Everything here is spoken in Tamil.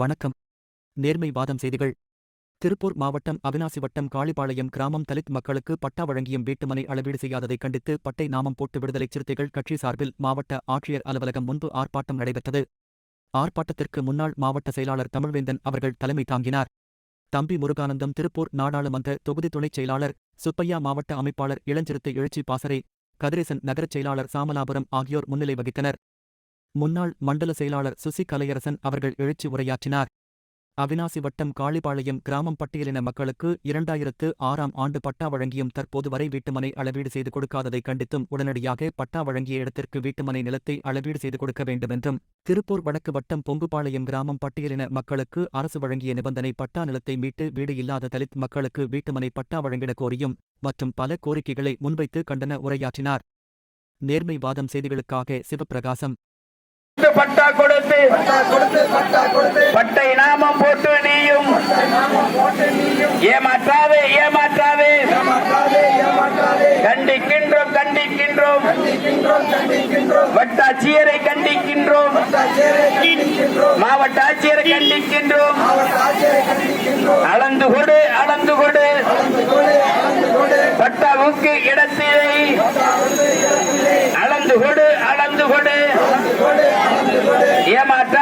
வணக்கம். நேர்மை வாதம் செய்திகள். திருப்பூர் மாவட்டம் அவினாசி வட்டம் காளிபாளையம் கிராமம் தலித் மக்களுக்கு பட்டா வழங்கியும் வீட்டுமனை அளவீடு செய்யாததை கண்டித்து பட்டை நாமம் போட்டு விடுதலை சிறுத்தைகள் கட்சி சார்பில் மாவட்ட ஆட்சியர் அலுவலகம் முன்பு ஆர்ப்பாட்டம் நடைபெற்றது. ஆர்ப்பாட்டத்திற்கு முன்னாள் மாவட்ட செயலாளர் தமிழ்வேந்தன் அவர்கள் தலைமை தாங்கினார். தம்பி முருகானந்தம் திருப்பூர் நாடாளுமன்ற தொகுதி துணைச் செயலாளர் சுப்பையா மாவட்ட அமைப்பாளர் இளஞ்சிறுத்தை எழுச்சி பாசறை கதிரேசன் நகரச் செயலாளர் சாமலாபுரம் ஆகியோர் முன்னிலை வகித்தனர். முன்னாள் மண்டல செயலாளர் சுசி கலையரசன் அவர்கள் எழுச்சி உரையாற்றினார். அவினாசி வட்டம் காளிபாளையம் கிராமம் பட்டியலின மக்களுக்கு இரண்டாயிரத்து ஆறாம் ஆண்டு பட்டா வழங்கியும் தற்போது வரை வீட்டுமனை அளவீடு செய்து கொடுக்காததை கண்டித்தும் உடனடியாக பட்டா வழங்கிய இடத்திற்கு வீட்டுமனை நிலத்தை அளவீடு செய்து கொடுக்க வேண்டுமென்றும் திருப்பூர் வடக்கு வட்டம் பொங்குபாளையம் கிராமம் பட்டியலின மக்களுக்கு அரசு வழங்கிய நிபந்தனை பட்டா நிலத்தை மீட்டு வீடு இல்லாத தலித் மக்களுக்கு வீட்டுமனை பட்டா வழங்கிட கோரியும் மற்றும் பல கோரிக்கைகளை முன்வைத்து கண்டன உரையாற்றினார். நேர்மை வாதம் செய்திகளுக்காக சிவப்பிரகாசம். பட்டா கொடுத்து பட்டை நாமம் போட்டு நீயும். ஏமாற்றாதே ஏமாற்றாதே. கண்டிக்கின்றோம் கண்டிக்கின்றோம். வட்டாட்சியரை கண்டிக்கின்றோம். மாவட்ட ஆட்சியரை கண்டிக்கின்றோம். அளந்து கொடு அளந்து கொடு. பட்டாவுக்கு இடத்திலே. அளந்து கொடு அளந்து கொடு. ஏமாற்ற